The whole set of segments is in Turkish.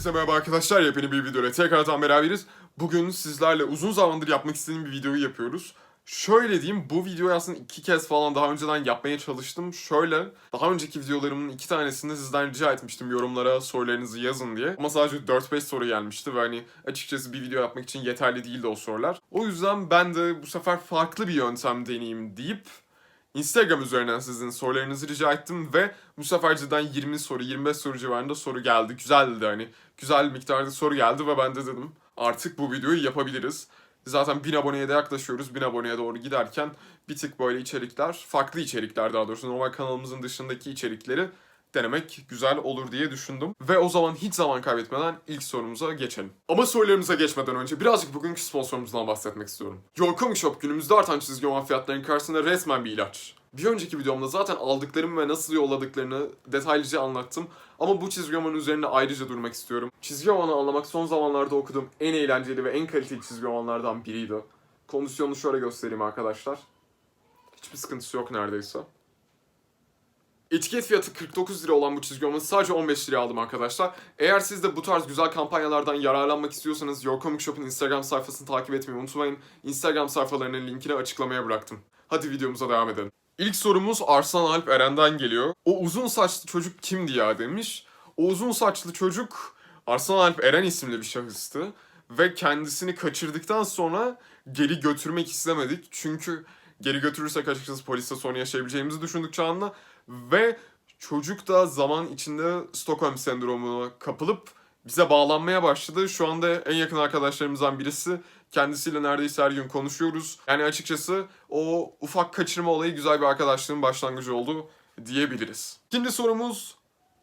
Hepinize merhaba arkadaşlar. Yepyeni bir videoyla tekrardan beraberiz. Bugün sizlerle uzun zamandır yapmak istediğim bir videoyu yapıyoruz. Şöyle diyeyim, bu videoyu aslında iki kez falan daha önceden yapmaya çalıştım. Şöyle, daha önceki videolarımın iki tanesinde sizden rica etmiştim yorumlara sorularınızı yazın diye. Ama sadece 4-5 soru gelmişti ve hani açıkçası bir video yapmak için yeterli değildi o sorular. O yüzden ben de bu sefer farklı bir yöntem deneyeyim deyip Instagram üzerinden sizin sorularınızı rica ettim ve bu sefer cidden 20 soru, 25 soru civarında soru geldi. Güzeldi hani. Güzel miktarda soru geldi ve ben de dedim artık bu videoyu yapabiliriz. Zaten 1000 aboneye de yaklaşıyoruz. 1000 aboneye doğru giderken bir tık böyle içerikler, farklı içerikler daha doğrusu normal kanalımızın dışındaki içerikleri denemek güzel olur diye düşündüm. Ve o zaman hiç zaman kaybetmeden ilk sorumuza geçelim. Ama sorularımıza geçmeden önce birazcık bugünkü sponsorumuzdan bahsetmek istiyorum. Your Comic Shop günümüzde artan çizgi roman fiyatlarının karşısında resmen bir ilaç. Bir önceki videomda zaten aldıklarımı ve nasıl yolladıklarını detaylıca anlattım. Ama bu çizgi romanın üzerine ayrıca durmak istiyorum. Çizgi romanı anlamak son zamanlarda okuduğum en eğlenceli ve en kaliteli çizgi romanlardan biriydi. Kondisyonunu şöyle göstereyim arkadaşlar. Hiçbir sıkıntısı yok neredeyse. Etiket fiyatı 49 lira olan bu çizgi romanı sadece 15 liraya aldım arkadaşlar. Eğer siz de bu tarz güzel kampanyalardan yararlanmak istiyorsanız Your Comic Shop'un Instagram sayfasını takip etmeyi unutmayın. Instagram sayfalarının linkini açıklamaya bıraktım. Hadi videomuza devam edelim. İlk sorumuz Arslan Alp Eren'den geliyor. O uzun saçlı çocuk kimdi ya demiş. O uzun saçlı çocuk Arslan Alp Eren isimli bir şahıstı. Ve kendisini kaçırdıktan sonra geri götürmek istemedik. Çünkü geri götürürsek açıkçası poliste sorun yaşayabileceğimizi düşündük çağında. Ve çocuk da zaman içinde Stockholm sendromuna kapılıp bize bağlanmaya başladı. Şu anda en yakın arkadaşlarımızdan birisi. Kendisiyle neredeyse her gün konuşuyoruz. Yani açıkçası o ufak kaçırma olayı güzel bir arkadaşlığın başlangıcı oldu diyebiliriz. İkinci sorumuz,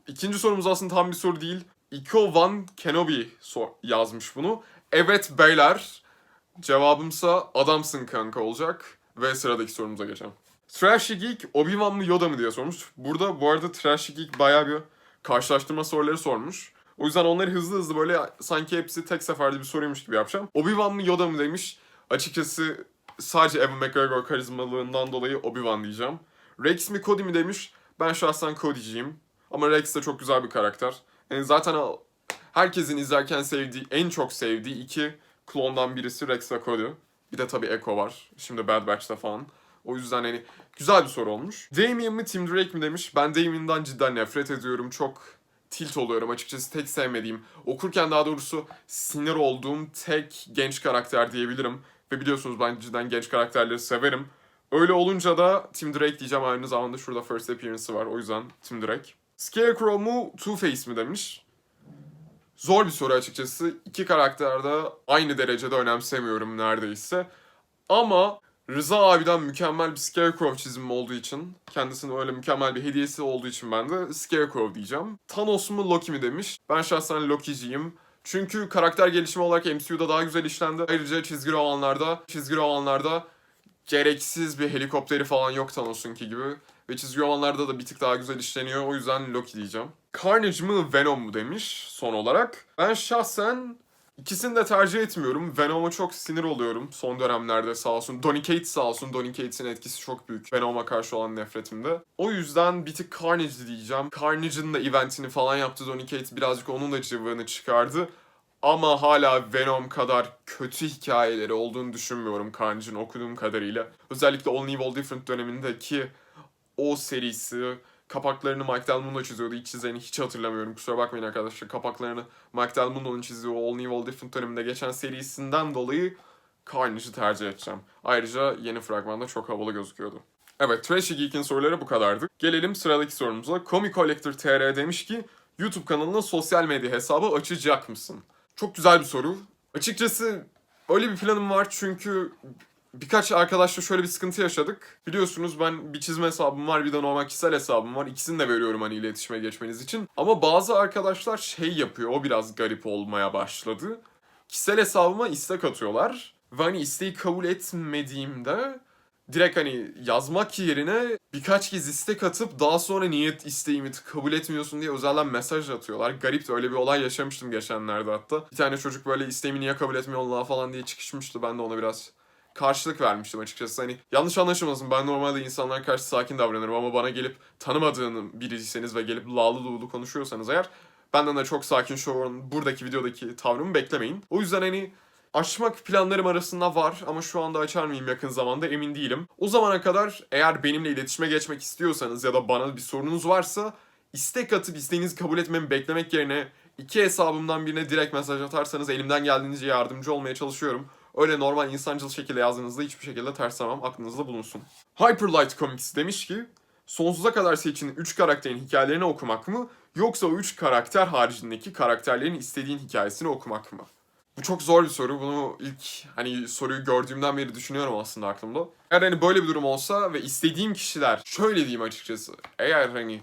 ikinci sorumuz aslında tam bir soru değil. Iko Van Kenobi sor- yazmış bunu. Evet beyler, cevabımsa adamsın kanka olacak. Ve sıradaki sorumuza geçelim. Trashy Geek Obi-Wan mı Yoda mı diye sormuş. Burada bu arada Trashy Geek bayağı bir karşılaştırma soruları sormuş. O yüzden onları hızlı hızlı böyle sanki hepsi tek seferde bir soruymuş gibi yapacağım. Obi-Wan mı Yoda mı demiş. Açıkçası sadece Evan McGregor karizmalığından dolayı Obi-Wan diyeceğim. Rex mi Cody mi demiş. Ben şahsen Cody'ciyim. Ama Rex de çok güzel bir karakter. Yani zaten herkesin izlerken sevdiği, en çok sevdiği iki klondan birisi Rex ve Cody. Bir de tabii Echo var. Şimdi Bad Batch'te falan. O yüzden hani güzel bir soru olmuş. Damien mi Tim Drake mi demiş. Ben Damien'dan cidden nefret ediyorum. Çok tilt oluyorum açıkçası tek sevmediğim. Okurken daha doğrusu sinir olduğum tek genç karakter diyebilirim. Ve biliyorsunuz ben cidden genç karakterleri severim. Öyle olunca da Tim Drake diyeceğim aynı zamanda şurada first appearance'ı var. O yüzden Tim Drake. Scarecrow mu Two-Face mi demiş. Zor bir soru açıkçası. İki karakter de aynı derecede önemsemiyorum neredeyse. Ama Rıza abiden mükemmel bir Scarecrow çizimi olduğu için, kendisinin öyle mükemmel bir hediyesi olduğu için ben de Scarecrow diyeceğim. Thanos mu Loki mi demiş. Ben şahsen Loki'ciyim. Çünkü karakter gelişimi olarak MCU'da daha güzel işlendi. Ayrıca çizgi romanlarda, çizgi romanlarda gereksiz bir helikopteri falan yok Thanos'unki gibi. Ve çizgi romanlarda da bir tık daha güzel işleniyor. O yüzden Loki diyeceğim. Carnage mı Venom mu demiş son olarak. Ben şahsen ikisini de tercih etmiyorum. Venom'a çok sinir oluyorum son dönemlerde sağ olsun. Donny Cates sağ olsun. Donny Cates'in etkisi çok büyük Venom'a karşı olan nefretimde. O yüzden bir tık Carnage diyeceğim. Carnage'ın da eventini falan yaptı Donny Cates. Birazcık onun da cıvığını çıkardı. Ama hala Venom kadar kötü hikayeleri olduğunu düşünmüyorum Carnage'ın okuduğum kadarıyla. Özellikle All Evil Different dönemindeki o serisi kapaklarını Mike Del Mundo çiziyordu. İç çizeni hiç hatırlamıyorum. Kusura bakmayın arkadaşlar. Kapaklarını Mike Del Mundo'nun çizdiği All Evil Different döneminde geçen serisinden dolayı Carnage'ı tercih edeceğim. Ayrıca yeni fragmanda çok havalı gözüküyordu. Evet, Trashy Geek'in soruları bu kadardı. Gelelim sıradaki sorumuza. Comic Collector TR demiş ki YouTube kanalına sosyal medya hesabı açacak mısın? Çok güzel bir soru. Açıkçası öyle bir planım var çünkü birkaç arkadaşla şöyle bir sıkıntı yaşadık. Biliyorsunuz ben bir çizme hesabım var bir de normal kişisel hesabım var. İkisini de veriyorum hani iletişime geçmeniz için. Ama bazı arkadaşlar şey yapıyor o biraz garip olmaya başladı. Kişisel hesabıma istek atıyorlar. Ve hani isteği kabul etmediğimde direkt hani yazmak yerine birkaç kez istek atıp daha sonra niyet isteğimi kabul etmiyorsun diye özelden mesaj atıyorlar. Garip de öyle bir olay yaşamıştım geçenlerde hatta. Bir tane çocuk böyle isteğimi niye kabul etmiyorlar falan diye çıkışmıştı. Ben de ona biraz karşılık vermiştim açıkçası. Hani yanlış anlaşılmasın ben normalde insanlara karşı sakin davranırım ama bana gelip tanımadığım birisiyseniz ve gelip lağlı luğulu konuşuyorsanız eğer Benden de çok sakin şu an buradaki videodaki tavrımı beklemeyin. O yüzden hani Açmak planlarım arasında var ama şu anda açar mıyım yakın zamanda emin değilim. O zamana kadar eğer benimle iletişime geçmek istiyorsanız ya da bana bir sorunuz varsa istek atıp isteğinizi kabul etmemi beklemek yerine iki hesabımdan birine direkt mesaj atarsanız elimden geldiğince yardımcı olmaya çalışıyorum. Öyle normal insancıl şekilde yazdığınızda hiçbir şekilde terslemem aklınızda bulunsun. Hyperlight Comics demiş ki sonsuza kadar seçin 3 karakterin hikayelerini okumak mı yoksa o 3 karakter haricindeki karakterlerin istediğin hikayesini okumak mı? Bu çok zor bir soru. Bunu ilk hani soruyu gördüğümden beri düşünüyorum aslında aklımda. Eğer hani böyle bir durum olsa ve istediğim kişiler şöyle diyeyim açıkçası. Eğer hani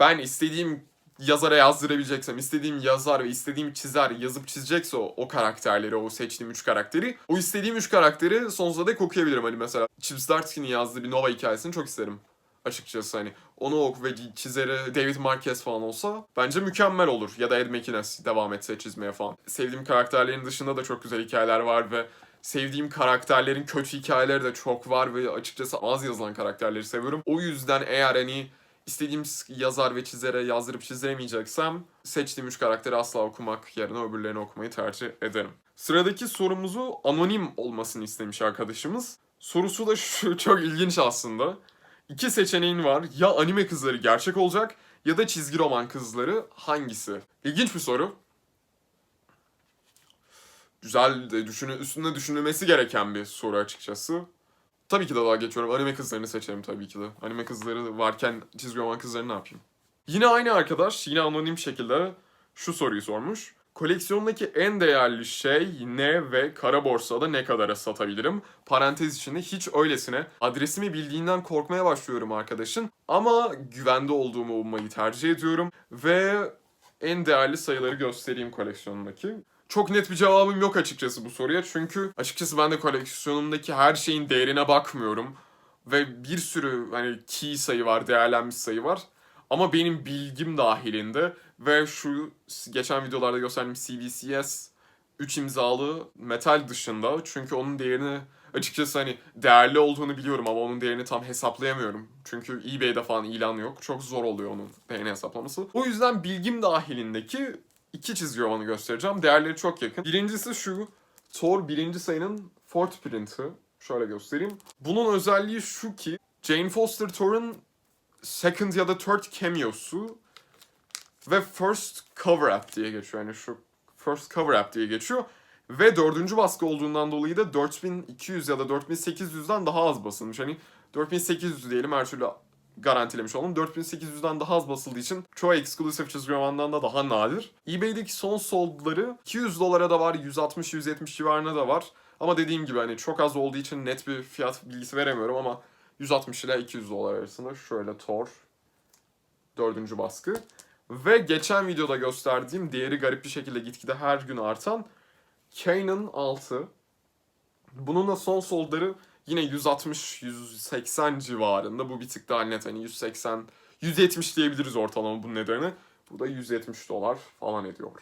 ben istediğim yazara yazdırabileceksem, istediğim yazar ve istediğim çizer yazıp çizecekse o, o karakterleri, o seçtiğim üç karakteri, o istediğim üç karakteri sonsuza dek okuyabilirim. Hani mesela Chip Zdarsky'nin yazdığı bir Nova hikayesini çok isterim açıkçası hani onu ok ve çizeri David Marquez falan olsa bence mükemmel olur. Ya da Ed McInnes devam etse çizmeye falan. Sevdiğim karakterlerin dışında da çok güzel hikayeler var ve sevdiğim karakterlerin kötü hikayeleri de çok var ve açıkçası az yazılan karakterleri seviyorum. O yüzden eğer hani istediğim yazar ve çizere yazdırıp çizdiremeyeceksem seçtiğim üç karakteri asla okumak yerine öbürlerini okumayı tercih ederim. Sıradaki sorumuzu anonim olmasını istemiş arkadaşımız. Sorusu da şu çok ilginç aslında. İki seçeneğin var. Ya anime kızları gerçek olacak ya da çizgi roman kızları hangisi? İlginç bir soru. Güzel de düşünü, üstünde düşünülmesi gereken bir soru açıkçası. Tabii ki de daha geçiyorum. Anime kızlarını seçerim tabii ki de. Anime kızları varken çizgi roman kızları ne yapayım? Yine aynı arkadaş yine anonim şekilde şu soruyu sormuş. Koleksiyondaki en değerli şey ne ve kara borsada ne kadara satabilirim? Parantez içinde hiç öylesine adresimi bildiğinden korkmaya başlıyorum arkadaşın. Ama güvende olduğumu ummayı tercih ediyorum. Ve en değerli sayıları göstereyim koleksiyonumdaki. Çok net bir cevabım yok açıkçası bu soruya. Çünkü açıkçası ben de koleksiyonumdaki her şeyin değerine bakmıyorum. Ve bir sürü hani key sayı var, değerlenmiş sayı var. Ama benim bilgim dahilinde ve şu geçen videolarda gösterdiğim CVCS 3 imzalı metal dışında çünkü onun değerini açıkçası hani değerli olduğunu biliyorum ama onun değerini tam hesaplayamıyorum. Çünkü eBay'de falan ilan yok. Çok zor oluyor onun değerini hesaplaması. O yüzden bilgim dahilindeki iki çizgi romanı göstereceğim. Değerleri çok yakın. Birincisi şu. Thor birinci sayının fourth print'i. Şöyle göstereyim. Bunun özelliği şu ki Jane Foster Thor'un second ya da third cameo'su ve first cover up diye geçiyor. Yani şu first cover up diye geçiyor. Ve dördüncü baskı olduğundan dolayı da 4200 ya da 4800'den daha az basılmış. Hani 4800 diyelim her türlü garantilemiş olalım. 4800'den daha az basıldığı için çoğu exclusive çizgi romandan da daha nadir. eBay'deki son soldları 200 dolara da var, 160-170 civarına da var. Ama dediğim gibi hani çok az olduğu için net bir fiyat bilgisi veremiyorum ama 160 ile 200 dolar arasında şöyle Thor dördüncü baskı. Ve geçen videoda gösterdiğim değeri garip bir şekilde gitgide her gün artan Kane'ın 6. Bunun da son solları yine 160-180 civarında. Bu bir tık daha net hani 180 170 diyebiliriz ortalama bunun nedeni. Bu da 170 dolar falan ediyor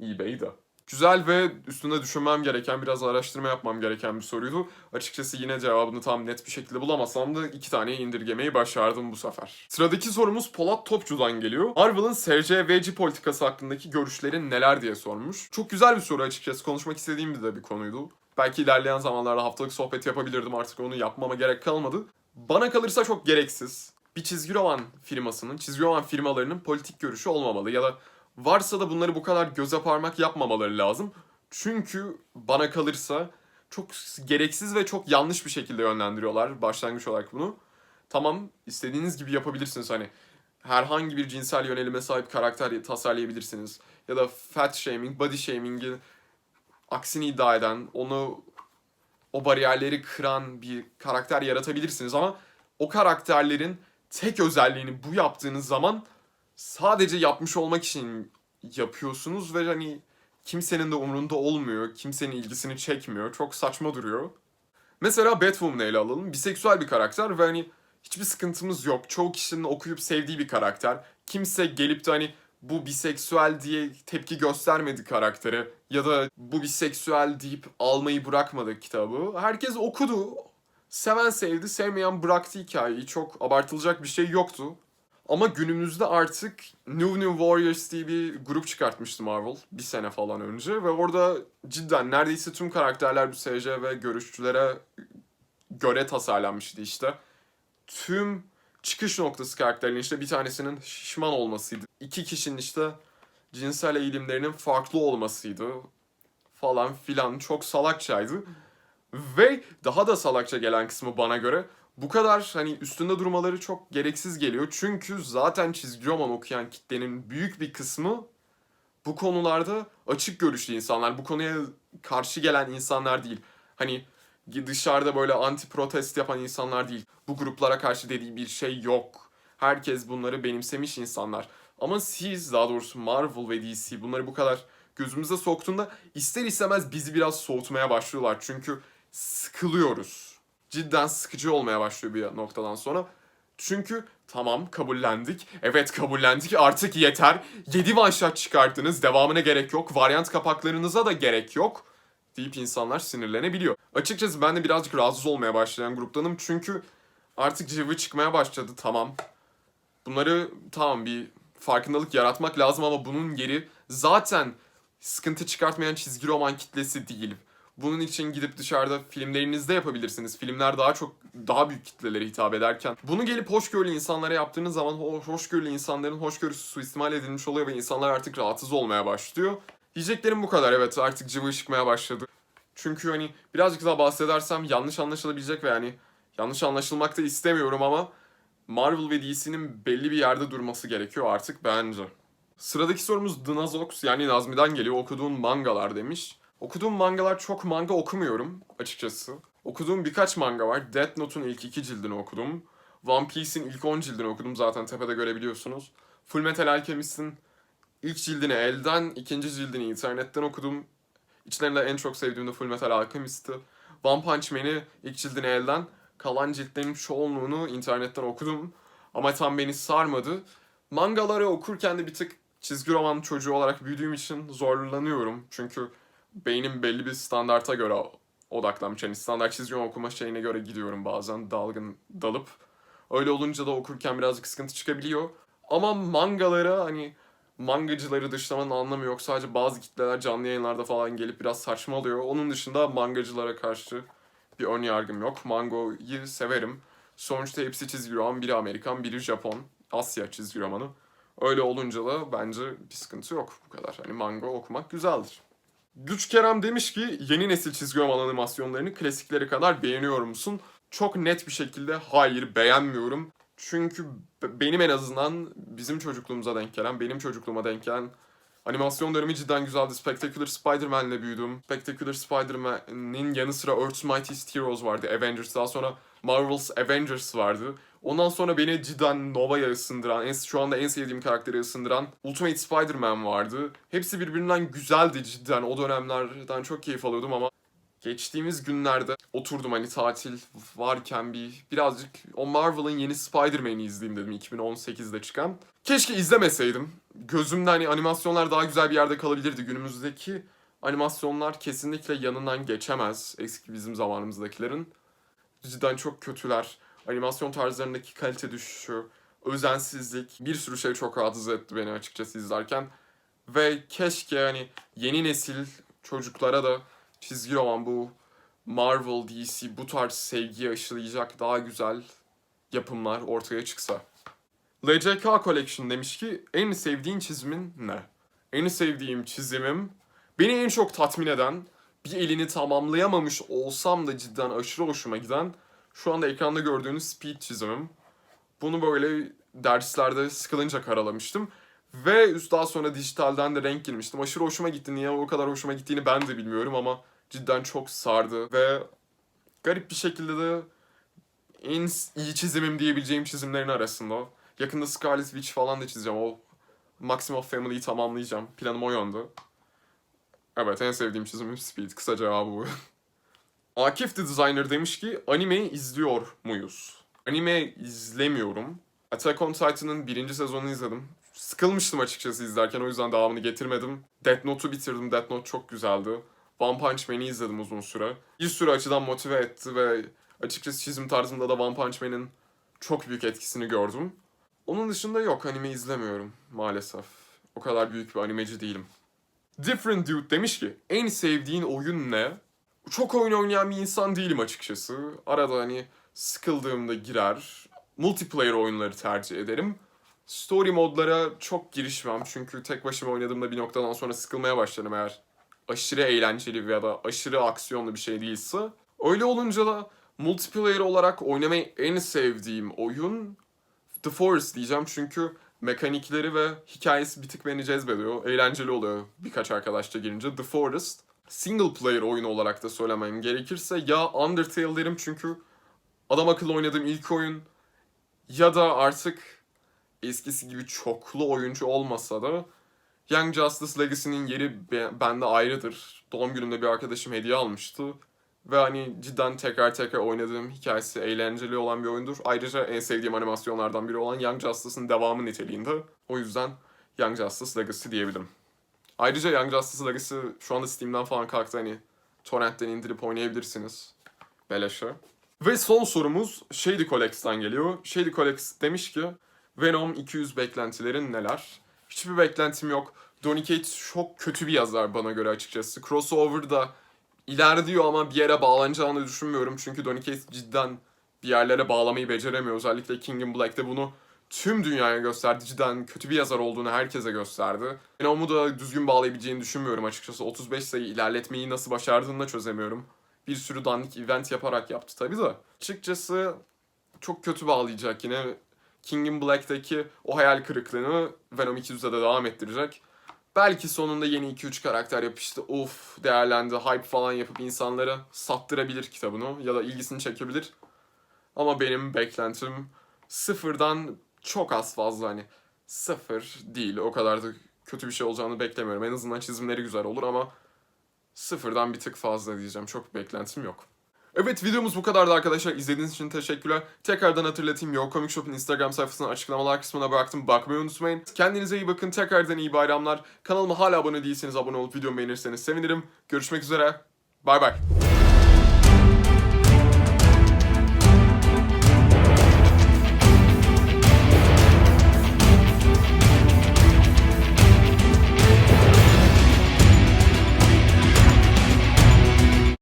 eBay'de. Güzel ve üstünde düşünmem gereken, biraz araştırma yapmam gereken bir soruydu. Açıkçası yine cevabını tam net bir şekilde bulamasam da iki tane indirgemeyi başardım bu sefer. Sıradaki sorumuz Polat Topçu'dan geliyor. Marvel'ın SCVC politikası hakkındaki görüşlerin neler diye sormuş. Çok güzel bir soru açıkçası. Konuşmak istediğim de bir konuydu. Belki ilerleyen zamanlarda haftalık sohbet yapabilirdim artık onu yapmama gerek kalmadı. Bana kalırsa çok gereksiz. Bir çizgi roman firmasının, çizgi roman firmalarının politik görüşü olmamalı ya da varsa da bunları bu kadar göze parmak yapmamaları lazım. Çünkü bana kalırsa çok gereksiz ve çok yanlış bir şekilde yönlendiriyorlar başlangıç olarak bunu. Tamam istediğiniz gibi yapabilirsiniz hani herhangi bir cinsel yönelime sahip karakter tasarlayabilirsiniz. Ya da fat shaming, body shaming'i aksini iddia eden, onu o bariyerleri kıran bir karakter yaratabilirsiniz ama o karakterlerin tek özelliğini bu yaptığınız zaman sadece yapmış olmak için yapıyorsunuz ve hani kimsenin de umurunda olmuyor, kimsenin ilgisini çekmiyor. Çok saçma duruyor. Mesela Batwoman'ı ele alalım. Biseksüel bir karakter ve hani hiçbir sıkıntımız yok. Çoğu kişinin okuyup sevdiği bir karakter. Kimse gelip de hani bu biseksüel diye tepki göstermedi karaktere ya da bu biseksüel deyip almayı bırakmadı kitabı. Herkes okudu. Seven sevdi, sevmeyen bıraktı hikayeyi. Çok abartılacak bir şey yoktu. Ama günümüzde artık New New Warriors diye bir grup çıkartmıştı Marvel bir sene falan önce ve orada cidden neredeyse tüm karakterler bu SC ve görüşçülere göre tasarlanmıştı işte. Tüm çıkış noktası karakterin işte bir tanesinin şişman olmasıydı. İki kişinin işte cinsel eğilimlerinin farklı olmasıydı falan filan çok salakçaydı. Ve daha da salakça gelen kısmı bana göre bu kadar hani üstünde durmaları çok gereksiz geliyor. Çünkü zaten çizgi roman okuyan kitlenin büyük bir kısmı bu konularda açık görüşlü insanlar. Bu konuya karşı gelen insanlar değil. Hani dışarıda böyle anti protest yapan insanlar değil. Bu gruplara karşı dediği bir şey yok. Herkes bunları benimsemiş insanlar. Ama siz daha doğrusu Marvel ve DC bunları bu kadar gözümüze soktuğunda ister istemez bizi biraz soğutmaya başlıyorlar. Çünkü sıkılıyoruz. Cidden sıkıcı olmaya başlıyor bir noktadan sonra. Çünkü tamam kabullendik. Evet kabullendik artık yeter. 7 one shot çıkarttınız. Devamına gerek yok. Varyant kapaklarınıza da gerek yok. Deyip insanlar sinirlenebiliyor. Açıkçası ben de birazcık rahatsız olmaya başlayan gruptanım. Çünkü artık cıvı çıkmaya başladı tamam. Bunları tamam bir farkındalık yaratmak lazım ama bunun yeri zaten sıkıntı çıkartmayan çizgi roman kitlesi değil. Bunun için gidip dışarıda filmlerinizde yapabilirsiniz. Filmler daha çok daha büyük kitlelere hitap ederken bunu gelip hoşgörülü insanlara yaptığınız zaman o hoşgörülü insanların hoşgörüsü suistimal edilmiş oluyor ve insanlar artık rahatsız olmaya başlıyor. Diyeceklerim bu kadar evet artık cıvı çıkmaya başladı. Çünkü hani birazcık daha bahsedersem yanlış anlaşılabilecek ve yani yanlış anlaşılmak da istemiyorum ama Marvel ve DC'nin belli bir yerde durması gerekiyor artık bence. Sıradaki sorumuz Dnazox yani Nazmi'den geliyor. Okuduğun mangalar demiş. Okuduğum mangalar çok manga okumuyorum açıkçası. Okuduğum birkaç manga var. Death Note'un ilk iki cildini okudum. One Piece'in ilk 10 cildini okudum zaten tepede görebiliyorsunuz. Full Metal Alchemist'in ilk cildini elden, ikinci cildini internetten okudum. İçlerinde en çok sevdiğim de Full Metal Alchemist'ti. One Punch Man'i ilk cildini elden, kalan ciltlerin çoğunluğunu internetten okudum. Ama tam beni sarmadı. Mangaları okurken de bir tık çizgi roman çocuğu olarak büyüdüğüm için zorlanıyorum. Çünkü beynim belli bir standarta göre odaklanmış. Yani standart çizgi roman okuma şeyine göre gidiyorum bazen dalgın dalıp. Öyle olunca da okurken birazcık sıkıntı çıkabiliyor. Ama mangalara hani mangacıları dışlamanın anlamı yok. Sadece bazı kitleler canlı yayınlarda falan gelip biraz saçma oluyor. Onun dışında mangacılara karşı bir ön yargım yok. Mango'yu severim. Sonuçta hepsi çizgi roman. Biri Amerikan, biri Japon. Asya çizgi romanı. Öyle olunca da bence bir sıkıntı yok bu kadar. Hani manga okumak güzeldir. Güç Kerem demiş ki yeni nesil çizgi roman animasyonlarını klasikleri kadar beğeniyor musun? Çok net bir şekilde hayır beğenmiyorum. Çünkü be- benim en azından bizim çocukluğumuza denk gelen, benim çocukluğuma denk gelen animasyon dönemi cidden güzeldi. Spectacular Spider-Man'le büyüdüm. Spectacular Spider-Man'in yanı sıra Earth's Mightiest Heroes vardı, Avengers. Daha sonra Marvel's Avengers vardı. Ondan sonra beni cidden Nova'ya ısındıran, en, şu anda en sevdiğim karakteri ısındıran Ultimate Spider-Man vardı. Hepsi birbirinden güzeldi cidden. O dönemlerden çok keyif alıyordum ama geçtiğimiz günlerde oturdum hani tatil varken bir birazcık o Marvel'ın yeni Spider-Man'i izleyeyim dedim 2018'de çıkan. Keşke izlemeseydim. Gözümde hani animasyonlar daha güzel bir yerde kalabilirdi. Günümüzdeki animasyonlar kesinlikle yanından geçemez eski bizim zamanımızdakilerin. Cidden çok kötüler. Animasyon tarzlarındaki kalite düşüşü, özensizlik, bir sürü şey çok rahatsız etti beni açıkçası izlerken. Ve keşke hani yeni nesil çocuklara da çizgi roman bu Marvel, DC bu tarz sevgiyi aşılayacak daha güzel yapımlar ortaya çıksa. LCK Collection demiş ki en sevdiğin çizimin ne? En sevdiğim çizimim beni en çok tatmin eden bir elini tamamlayamamış olsam da cidden aşırı hoşuma giden şu anda ekranda gördüğünüz speed çizimim. Bunu böyle derslerde sıkılınca karalamıştım. Ve üst daha sonra dijitalden de renk girmiştim. Aşırı hoşuma gitti. Niye o kadar hoşuma gittiğini ben de bilmiyorum ama cidden çok sardı. Ve garip bir şekilde de en iyi çizimim diyebileceğim çizimlerin arasında. Yakında Scarlet Witch falan da çizeceğim. O Maximum Family'yi tamamlayacağım. Planım o yönde. Evet en sevdiğim çizimim Speed. Kısa cevabı bu. Akif the Designer demiş ki animeyi izliyor muyuz? Anime izlemiyorum. Attack on Titan'ın birinci sezonunu izledim. Sıkılmıştım açıkçası izlerken o yüzden devamını getirmedim. Death Note'u bitirdim. Death Note çok güzeldi. One Punch Man'i izledim uzun süre. Bir sürü açıdan motive etti ve açıkçası çizim tarzımda da One Punch Man'in çok büyük etkisini gördüm. Onun dışında yok anime izlemiyorum maalesef. O kadar büyük bir animeci değilim. Different Dude demiş ki en sevdiğin oyun ne? Çok oyun oynayan bir insan değilim açıkçası. Arada hani sıkıldığımda girer. Multiplayer oyunları tercih ederim. Story modlara çok girişmem çünkü tek başıma oynadığımda bir noktadan sonra sıkılmaya başlarım eğer aşırı eğlenceli ya da aşırı aksiyonlu bir şey değilse. Öyle olunca da multiplayer olarak oynamayı en sevdiğim oyun The Forest diyeceğim çünkü mekanikleri ve hikayesi bir tık beni cezbediyor. Eğlenceli oluyor birkaç arkadaşla girince. The Forest. Single player oyunu olarak da söylemem gerekirse ya Undertale derim çünkü adam akıllı oynadığım ilk oyun ya da artık eskisi gibi çoklu oyuncu olmasa da Young Justice Legacy'nin yeri be- bende ayrıdır. Doğum günümde bir arkadaşım hediye almıştı. Ve hani cidden tekrar tekrar oynadığım hikayesi eğlenceli olan bir oyundur. Ayrıca en sevdiğim animasyonlardan biri olan Young Justice'ın devamı niteliğinde. O yüzden Young Justice Legacy diyebilirim. Ayrıca Young Justice Legacy şu anda Steam'den falan kalktı hani torrentten indirip oynayabilirsiniz. Beleşe. Ve son sorumuz Shady Collects'ten geliyor. Shady Collects demiş ki Venom 200 beklentilerin neler? Hiçbir beklentim yok. Donny Cates çok kötü bir yazar bana göre açıkçası. Crossover'da ilerliyor ama bir yere bağlanacağını düşünmüyorum. Çünkü Donny Cates cidden bir yerlere bağlamayı beceremiyor. Özellikle King in Black'te bunu tüm dünyaya gösterdi. Cidden kötü bir yazar olduğunu herkese gösterdi. Venom'u da düzgün bağlayabileceğini düşünmüyorum açıkçası. 35 sayı ilerletmeyi nasıl başardığını da çözemiyorum. Bir sürü dandik event yaparak yaptı tabii de. Açıkçası çok kötü bağlayacak yine. King in Black'teki o hayal kırıklığını Venom 200'de de devam ettirecek. Belki sonunda yeni 2-3 karakter yapıştı. Uf değerlendi. Hype falan yapıp insanlara sattırabilir kitabını. Ya da ilgisini çekebilir. Ama benim beklentim sıfırdan çok az fazla hani. Sıfır değil. O kadar da kötü bir şey olacağını beklemiyorum. En azından çizimleri güzel olur ama sıfırdan bir tık fazla diyeceğim. Çok beklentim yok. Evet videomuz bu kadardı arkadaşlar. İzlediğiniz için teşekkürler. Tekrardan hatırlatayım. Yo Comic Shop'un Instagram sayfasını açıklamalar kısmına bıraktım. Bakmayı unutmayın. Kendinize iyi bakın. Tekrardan iyi bayramlar. Kanalıma hala abone değilseniz abone olup videomu beğenirseniz sevinirim. Görüşmek üzere. Bay bay.